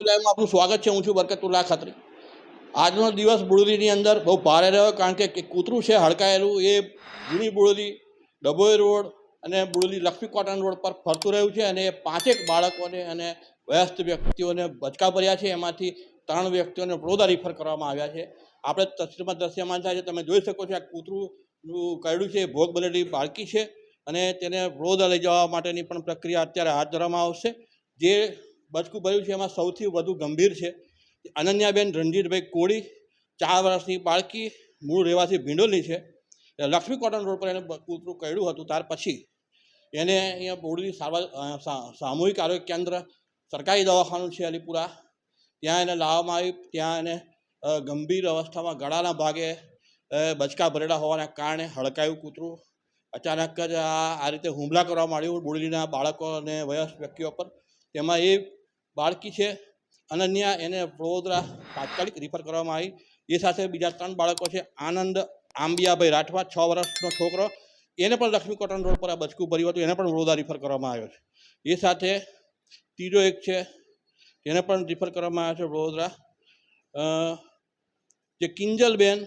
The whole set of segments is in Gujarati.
લાઈવમાં આપનું સ્વાગત છે. હું છું બરકતુલ્લા ખત્રી. આજનો દિવસ બુડલીની અંદર બહુ ભારે રહ્યો કારણ કે કૂતરું છે, હડકાયેલું. એ જૂની બુડલી ડભોઈ રોડ અને બુડલી લક્ષ્મી કોટન રોડ પર ફરતું રહ્યું છે અને પાંચેક બાળકોને અને વયસ્થ વ્યક્તિઓને બચકા ભર્યા છે. એમાંથી ત્રણ વ્યક્તિઓને વડોદરા રિફર કરવામાં આવ્યા છે. આપણે તસવીરમાં દ્રશ્યમાન થાય છે. તમે જોઈ શકો છો આ કૂતરું કરડ્યું છે. ભોગ બનેલી બાળકી છે અને તેને વડોદરા લઈ જવા માટેની પણ પ્રક્રિયા અત્યારે હાથ ધરવામાં આવશે. જે બચકું ભર્યું છે, એમાં સૌથી વધુ ગંભીર છે અનન્યાબેન રણજીતભાઈ કોળી ચાર વર્ષની બાળકી, મૂળ રહેવાસી ભીંડોલની છે. લક્ષ્મી કોટન રોડ પર એને કૂતરું કહ્યું હતું. ત્યાર પછી એને અહીંયા બોરડી સારવાર સામૂહિક આરોગ્ય કેન્દ્ર, સરકારી દવાખાનું છે અલીપુરા. ત્યાં એને લાવવામાં આવી, ત્યાં એને ગંભીર અવસ્થામાં ગળાના ભાગે બચકા ભરેલા હોવાના કારણે હડકાયું કૂતરું. અચાનક જ આ રીતે હુમલા કરવા માંડ્યું બોરડીના બાળકો અને વયસ્ક વ્યક્તિઓ પર. તેમાં એ બાળકી છે. અનન્યા એને વડોદરા તાત્કાલિક રિફર કરવામાં આવી. એ સાથે બીજા ત્રણ બાળકો છે. આનંદ આંબિયાભાઈ રાઠવા છ વર્ષનો છોકરો. એને પણ લક્ષ્મી કોટન રોડ પર આ બચકું ભર્યું હતું. એને પણ વડોદરા રિફર કરવામાં આવ્યો છે. એ સાથે ત્રીજો એક છે. એને પણ રિફર કરવામાં આવ્યો છે વડોદરા. જે કિંજલબેન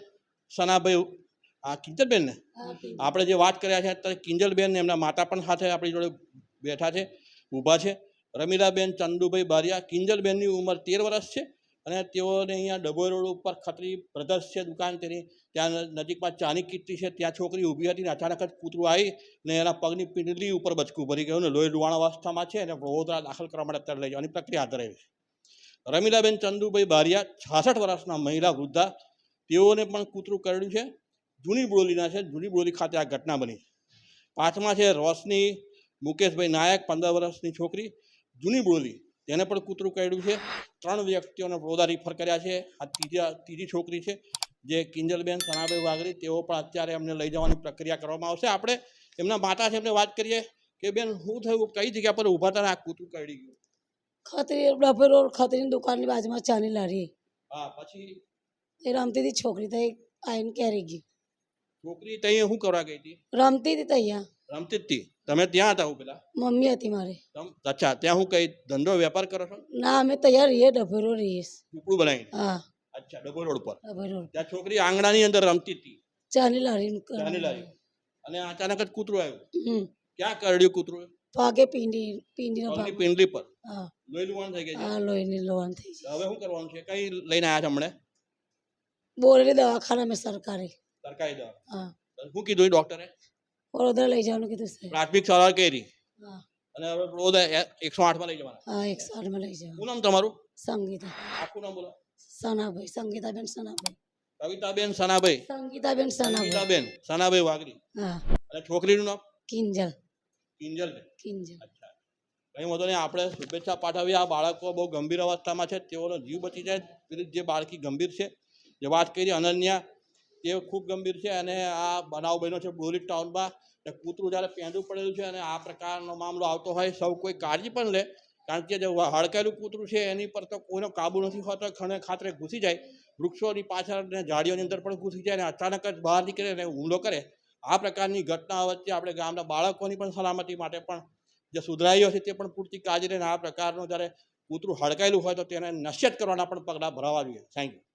સનાભાઈ આ કિંજલબેનને આપણે જે વાત કર્યા છે અત્યારે કિંજલબેન એમના માતા પણ સાથે આપણી જોડે બેઠા છે ઊભા છે. રમીલાબેન, ચંદુભાઈ બારિયા, કિંજલબેનની ઉંમર તેર વર્ષ છે અને તેઓને અહીંયા ડભોઈ રોડ ઉપર ખત્રી બ્રધર્સ છે દુકાન તેની. ત્યાં નજીકમાં ચાની કીટી છે. ત્યાં છોકરી ઊભી હતી ને અચાનક જ કૂતરું આવી ને એના પગની પીંડલી ઉપર બચકું ભરી ગયું ને લોહી લુવાણ અવસ્થામાં છે અને વડોદરા દાખલ કરવા માટે અત્યારે લઈ જવાની પ્રક્રિયા હાથ ધરાવી છે. રમીલાબેન, ચંદુભાઈ બારિયા, છાસઠ વર્ષના મહિલા વૃદ્ધા. તેઓને પણ કૂતરું કરડ્યું છે. જૂની બોલીના છે. જૂની બોલી ખાતે આ ઘટના બની. પાંચમા છે રોશની મુકેશભાઈ નાયક, પંદર વર્ષની છોકરી. જૂની બોલી તેને પણ કૂતરું કાઢ્યું છે. ત્રણ વ્યક્તિઓને વડોદરા રિફર કર્યા છે. આ ત્રીજા ત્રીજી છોકરી છે જે કિંજલબેન સનાભાઈ વાઘરી તેઓ પણ અત્યારે એમને લઈ જવાની પ્રક્રિયા કરવામાં આવશે. આપણે એમના માતા છે એમને વાત કરીએ કે બેન શું થયું? કઈ જગ્યા પર ઊભા હતા આ કૂતરું કાઢી ગયું? ખત્રી ડફે રોડ ખત્રીની દુકાનની બાજુમાં ચાની લારી. હા પછી? એ રમતી હતી છોકરી તો એ આવીને કેરી ગઈ. છોકરી ત્યાં શું કરવા ગઈ હતી? રમતી હતી ત્યાં રમતી હતી તમે ત્યાં હતા પેલા મમ્મી હતી મારે. અચ્છા ત્યાં હું કઈ ધંધો વેપાર કરો છો? ના અમે તૈયાર રહીએ ડભોરો રહીએ. ઝૂંપડું બનાવી હા. અચ્છા ડભોર રોડ પર? ત્યાં છોકરી આંગણાની અંદર રમતી હતી? ચાની લારી ચાની લારી અને અચાનક જ કૂતરું આવ્યું? ક્યાં કરડ્યું કૂતરું? પાકે પિંડી પિંડી નો ભાગ. પિંડી પર? હા. લોહી લુવાણ થઈ ગઈ હા લોહી લોહીની લોહન થઈ હવે શું કરવાનું છે? કઈ લઈને આવ્યા છે હમણે? બોરેલી દવાખાના મેં સરકારી. સરકારી દવા? હા. શું કીધું ડોક્ટરે? વડોદરા લઈ જવાનું કીધું છે પ્રાથમિક સારવાર કરી. હા અને હવે વડોદરા એકસો આઠમાં લઈ જવાના. હા એક સારમાં લઈ જવાનું। શું નામ તમારું? સંગીતા। આખું નામ બોલો. સનાભાઈ સંગીતાબેન સનાભાઈ। કવિતાબેન સનાભાઈ. સંગીતાબેન સનાભાઈ। કવિતાબેન સનાભાઈ વાગરી હા। અને છોકરીનું નામ? કિંજલ। કિંજલ કિંજલ। અચ્છા। કંઈ વાંધો નહીં આપણે શુભેચ્છા પાઠવીએ. આ બાળકો બહુ ગંભીર અવસ્થામાં છે. તેઓનો જીવ બચી જાય. પેલી જે બાળકી ગંભીર છે. જે વાત કરી અનન્યા તે ખૂબ ગંભીર છે અને આ બનાવ બન્યો છે બોરી ટાઉનમાં. અને કૂતરું જ્યારે પેંડું પડેલું છે અને આ પ્રકારનો મામલો આવતો હોય, સૌ કોઈ કાળજી પણ લે. કારણ કે જે હડકાયેલું કૂતરું છે, એની પર તો કોઈનો કાબુ નથી હોતો, ખણે ખાતરે ઘૂસી જાય. વૃક્ષોની પાછળ ને ઝાડીઓની અંદર પણ ઘૂસી જાય અને અચાનક જ બહાર નીકળે અને હુમલો કરે. આ પ્રકારની ઘટના વચ્ચે આપણે ગામના બાળકોની પણ સલામતી માટે પણ જે સુધરાઈઓ છે તે પણ પૂરતી કાળજી લઈને આ પ્રકારનું જ્યારે કૂતરું હડકાયેલું હોય તો તેને નશ્યત કરવાના પણ પગલાં ભરાવા જોઈએ. Thank you